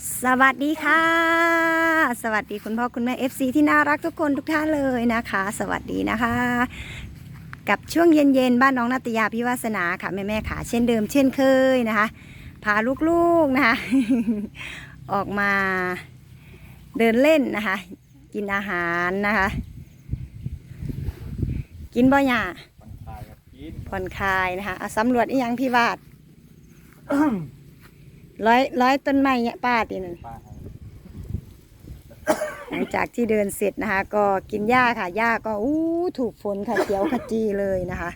สวัสดีค่ะ สวัสดีคุณพ่อคุณแม่ FC ที่น่ารักทุกคนทุกท่านเลยนะคะ สวัสดีนะคะ กับช่วงเย็นๆ บ้านน้องนาตยาพิวาสนาค่ะแม่ๆค่ะ เช่นเดิมเช่นเคยนะคะ พาลูกๆนะคะ ออกมาเดินเล่นนะคะ กินอาหารนะคะ กินบ่หยามันตายกับกินผ่อนคลายนะคะอะสำรวจอีหยังพี่วาด ร้อยร้อยต้นไม้เนี่ยป้าตีนั่นป้าให้หลังจากที่เดินเสร็จนะคะ ก็กินหญ้าค่ะหญ้าก็อู้ถูกฝนค่ะเขียวขจีเลยนะคะ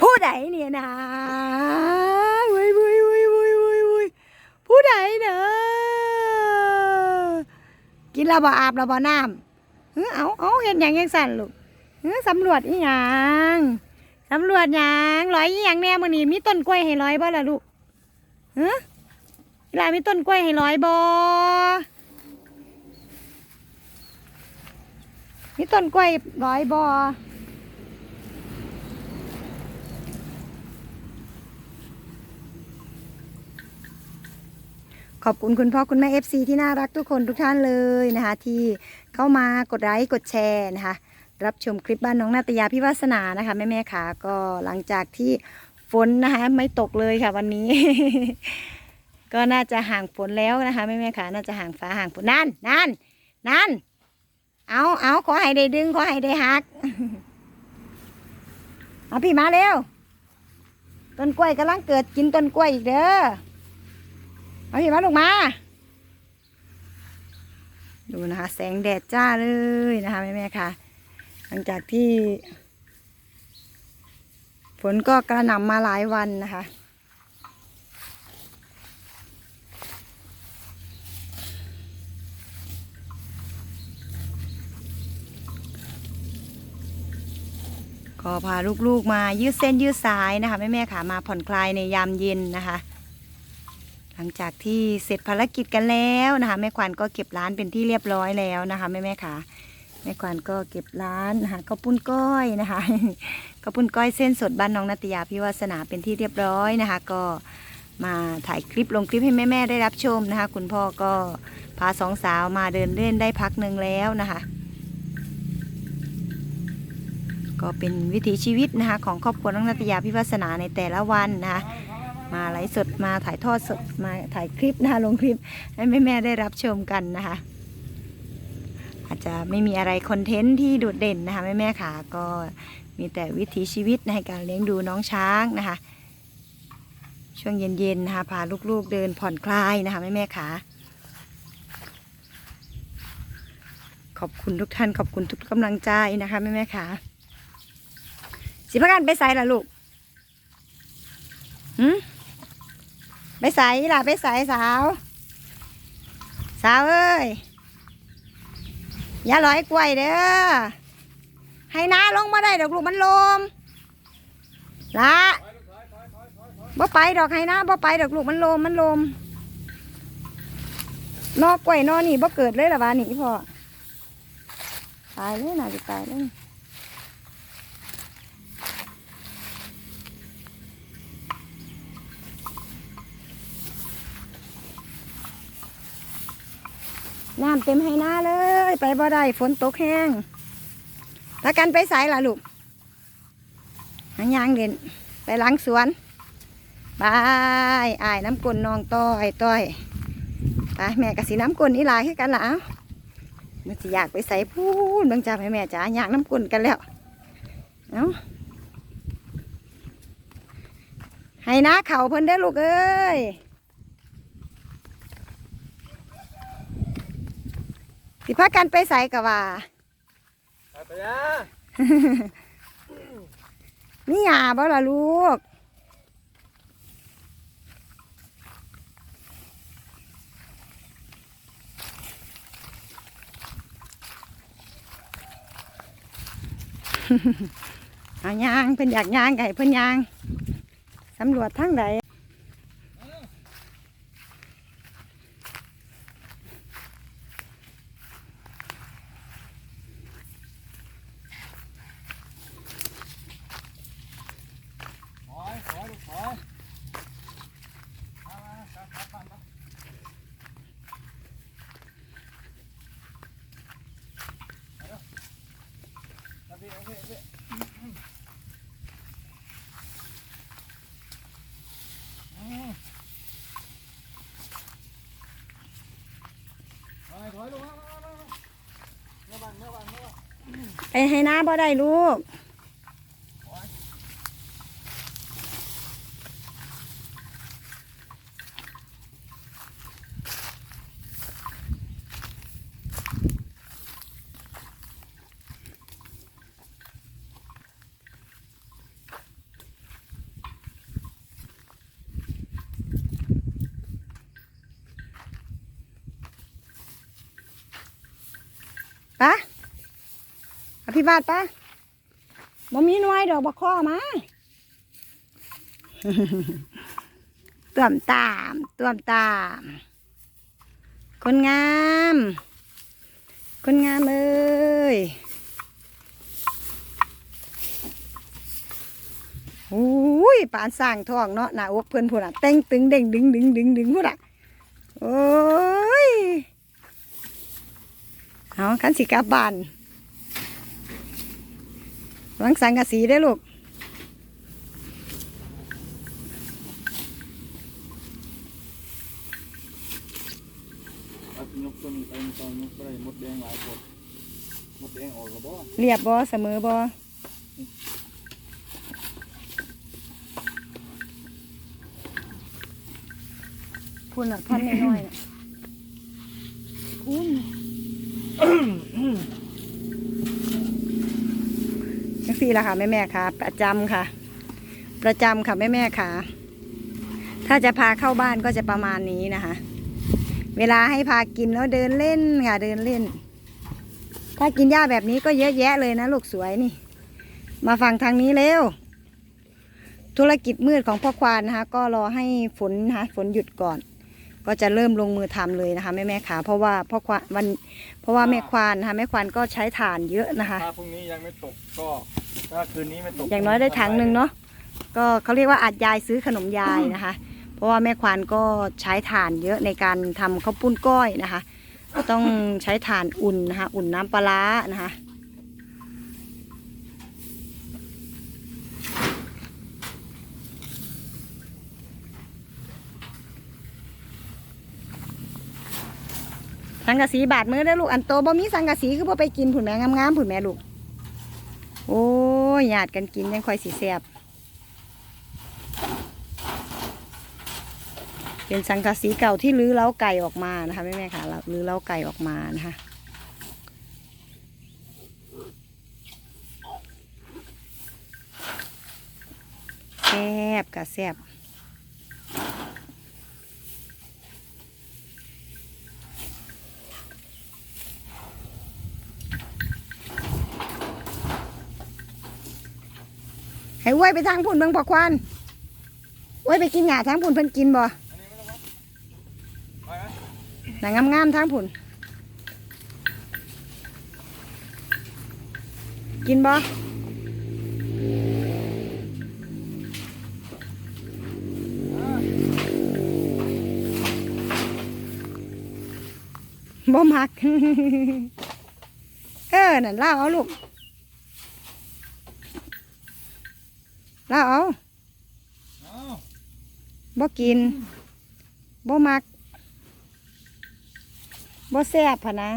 ผู้ใดเนี่ยนะวุ้ยวุ้ยวุ้ยวุ้ยวุ้ยวุ้ยผู้ใดเนอะกินระบอาบระบน้ำเฮ้อเอาเอาเห็นอย่างยังสั่นลูกเฮ้อสำรวจอีหยัง สำรวจหยังร้อยอีหยังแน่มือนี้มีต้นกล้วยให้ร้อยบ่ล่ะลูกเฮ้อลามีต้นกล้วยให้ร้อยบอมีต้นกล้วยร้อยบอขอบคุณคุณพ่อคุณแม่ FC ที่น่ารักทุกคนทุกท่านเลยนะคะ ที่เข้ามากดไลค์กดแชร์นะคะ รับชมคลิปบ้านน้องนาตยาพิวาสนานะคะแม่ๆค่ะก็หลังจากที่ฝนนะคะไม่ตกเลยค่ะวันนี้ ก็น่าจะห่างฝนแล้วนะคะแม่แม่ๆค่ะน่าจะห่างฟ้าห่างฝนนั่นนั่นนั่นเอาเอาขอให้ได้ดึงขอให้ได้หักเอาพี่มาเร็วต้นกล้วยกำลังเกิดกินต้นกล้วยอีกเด้อเอาพี่มาลูกมาดูนะคะ แสงแดดจ้าเลยนะคะแม่แม่ๆค่ะ ลังจากที่ ฝนก็กระหน่ำมาหลายวันนะคะ ก็พาลูกๆมายืดเส้นยืดสายนะคะแม่ๆค่ะมาผ่อนคลายในยามเย็นนะคะหลังจากที่เสร็จภารกิจกันแล้วนะคะ แม่ควันก็เก็บร้านเป็นที่เรียบร้อยแล้วนะคะแม่ๆค่ะ แม่ควันก็เก็บร้านนะคะข้าวปุ้นก้อยนะคะข้าวปุ้นก้อยเส้นสดบ้านน้องนัตยาพิวาสนาเป็นที่เรียบร้อยนะคะ ก็มาถ่ายคลิปลงคลิปให้แม่ๆได้รับชมนะคะ คุณพ่อก็พาสองสาวมาเดินเล่นได้พักหนึ่งแล้วนะคะ ก็เป็นวิถีชีวิตนะคะ ของครอบครัวน้องนัตยาพิวัสนาในแต่ละวันนะคะมาไลฟ์สดมาถ่ายทอดสดมาถ่ายคลิปนะคะลงคลิปให้แม่ๆได้รับชมกันนะคะ อาจจะไม่มีอะไรคอนเทนต์ที่โดดเด่นนะคะแม่ๆค่ะก็มีแต่วิถีชีวิตในการเลี้ยงดูน้องช้างนะคะ ช่วงเย็นๆนะคะพาลูกๆเดินผ่อนคลายนะคะแม่ๆค่ะขอบคุณทุกท่านขอบคุณทุกกำลังใจนะคะแม่ๆค่ะสิพากันไปใส่ละลูกหืมไปใส่ล่ะไปใส่สาว สาวเอ้ย อย่าลอยกล้วยเด้อให้น้าลงมาได้ดอกลูกมันลมละบ่ไปดอกให้น้าบ่ไปดอกลูกมันลมมันลมนอกกล้วยนอนี่บ่เกิดเลยหรอวะนี่พ่อตายเลยน่าจะตายเลย น้ำเต็มให้หน้าเลย ไปบ่ได้ฝนตกแห้งถ้ากันไปสายล่ะลูกหางยางเด่นไปล้างสวนบายอายน้ำกลนนองต้อยต้อยไปแม่กับสีน้ำกลนนี่ลายให้กันละเอ้ามันสิอยากไปใส่พูนบางจ้าแม่แม่จ๋าอยากน้ำกลนกันแล้วเอ้าให้น้าเข่าเพิ่นได้ลูกเอ้ย สิพากันไปใส่กะว่าตายไปยะนี่หยาบ่ล่ะลูกเอายางเพิ่นอยากยางไก่เพิ่นยางสำรวจทั้งใด ไปให้น้าบ่ได้ลูกปะ อภิบาทปะบ่มีน่วยดอกบักข้อมาต่วมตามต่วมตาม คนงาม คนงามเอ้ยโอ้ยปานสร้างทองเนาะหน้าอกเพื่อนพูดอะเต้งตึงเด้งดึงดึงดึงดึงพูดอะโอ้ยเอาขันสิกลับบ้าน วังสังกะสีได้อลูกเอายกตัวนี้ไปตอนยกไปมดแดงหลายคนมดแดงออกแล้วบ่เรียบบ่เสมอบ่พูนอะท่อนน้อยๆน่ะคุณจัง สี่ละค่ะแม่แม่ค่ะ ประจำค่ะ ประจำค่ะแม่แม่ค่ะ ถ้าจะพาเข้าบ้านก็จะประมาณนี้นะคะ เวลาให้พากินแล้วเดินเล่นค่ะเดินเล่น ถ้ากินหญ้าแบบนี้ก็เยอะแยะเลยนะลูกสวยนี่ มาฟังทางนี้เร็วธุรกิจมืดของพ่อควานนะคะ ก็รอให้ฝนนะคะฝนหยุดก่อน ก็จะเริ่มลงมือทำเลยนะคะแม่แม่ขาเพราะว่าพ่อควานวันเพราะว่าแม่ควานนะคะแม่ควานก็ใช้ถ่านเยอะนะคะถ้าพรุ่งนี้ยังไม่ตกก็ ถ้าคืนนี้ไม่ตกอย่างน้อยได้ถังหนึ่งเนาะก็เขาเรียกว่าอัดยายซื้อขนมยายนะคะ เพราะว่าแม่ควานก็ใช้ถ่านเยอะในการทำข้าวปุ้นก้อยนะคะ ก็ต้องใช้ถ่านอุ่นนะคะ อุ่นน้ำปลานะคะสังกะสีบาดมือได้ลูกอันโตบ่มีสังกะสีคือบ่ไปกินผุนแม่งามๆผุนแม่ลูก โอ้ ยหยาดกันกินยังค่อยสีแซ่บเป็นสังกะสีเก่าที่ลื้อเล้าไก่ออกมานะคะแม่แม่ค่ะลื้อเล้าไก่ออกมานะคะแซ่บกะแซ่บ ให้อ้วยไปทางพุ่นเบิ่งพอควันอ้วยไปกินหญ้าทางพุ่นเพิ่นกินบ่อันนี้ไม่ต้องไปไหมหนังงามๆทางพุ่น กินบ่บ่มัก เออ นั่นเล่าเอาลูก ล่าเอาบ่กินบ่มักบ่แซ่บพะนะ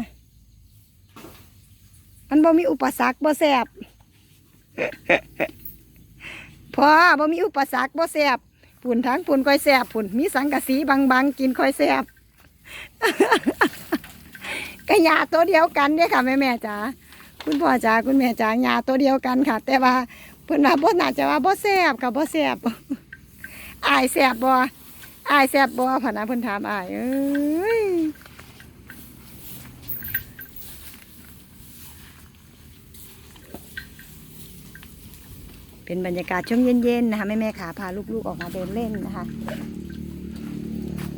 มันบ่มีอุปสรรคบ่แซ่บพอบ่มีอุปสรรคบ่แซ่บปุ่นทั้งปุ่นค่อยแซ่บปุ่นมีสังกะสีบางๆกินค่อยแซ่บก็ยาตัวเดียวกันเด้อค่ะแม่แม่จ๋าคุณพ่อจ๋าคุณแม่จ๋ายาตัวเดียวกันค่ะ แต่ว่า เพิ่นว่าบ่น่าจะว่าบ่แซ่บกับบ่แซ่บอายแซ่บบ่อายแซ่บบ่พะนะเพิ่นถามอายเอ้ยเป็นบรรยากาศช่วงเย็นๆนะคะแม่แม่ๆขาพาลูกๆออกมาเดินเล่นนะคะ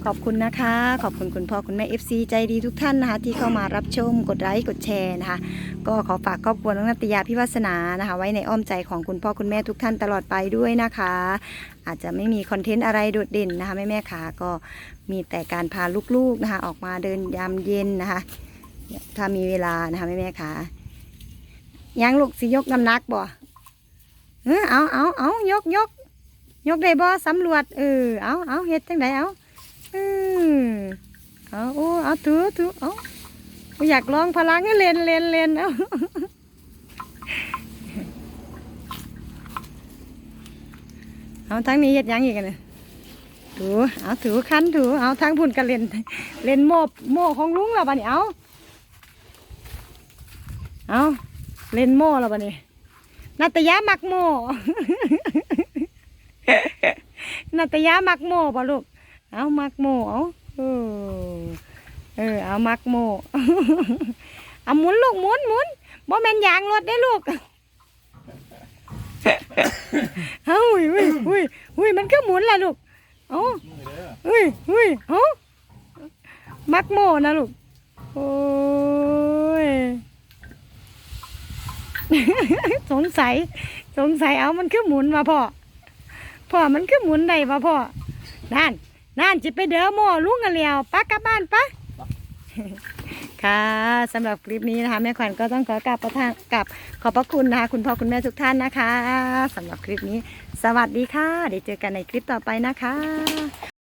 ขอบคุณนะคะ ขอบคุณคุณพ่อคุณแม่ FC ใจดีทุกท่านนะคะ ที่เข้ามารับชมกดไลค์กดแชร์นะคะ ก็ขอฝากครอบครัวน้องนัตยาพิวัสนานะคะ ไว้ในอ้อมใจของคุณพ่อคุณแม่ทุกท่านตลอดไปด้วยนะคะ อาจจะไม่มีคอนเทนต์อะไรโดดเด่นนะคะแม่แม่ขาก็มีแต่การพาลูกๆนะคะ ออกมาเดินยามเย็นนะคะ ถ้ามีเวลานะคะแม่แม่ขายังลูกสิยกน้ำหนักบ่เออเอาเอาเอายกยกยกได้บ่สำรวจเออเอาเอาเฮ็ดจังไดเอา เออเอาโอ้เอาถือถือเอาอยากลองพลังเล่นเล่นเล่นเอาเอาทั้งนี้เย็ดยังอีกกันเลยถูเอาถือคันถูเอาทั้งพุ่นกันเล่นเล่นโมบโมของลุงเราบ้านี้เอาเอาเล่นโม่แล้วบ้านี้นาตยามักโมนาตยามักโม่ป่ะลูก เอามักโมเอาเออเออเอามักโมเอาหมุนลูกหมุนหมุนบ่แม่นยางรถได้ลูกเฮ้ยเฮ้ยเฮ้ยเฮ้ยมันก็หมุนล่ะลูกเอ้าอเด้อเฮ้ยเฮ้ยเอ้ามักโมนะลูกโอ้ยสงสัยสงสัยเอามันคือหมุนมาพ่อพ่อมันคือหมุนได้มาพ่อนั่น นั่นจิไปเด้อโมลุงกันแล้วปะกลับบ้านปะค่ะสำหรับคลิปนี้นะคะ แม่ขวัญก็ต้องขอกลับประทานกับขอบพระคุณนะคะคุณพ่อคุณแม่ทุกท่านนะคะสำหรับคลิปนี้ สวัสดีค่ะเดี๋ยวเจอกันในคลิปต่อไปนะคะ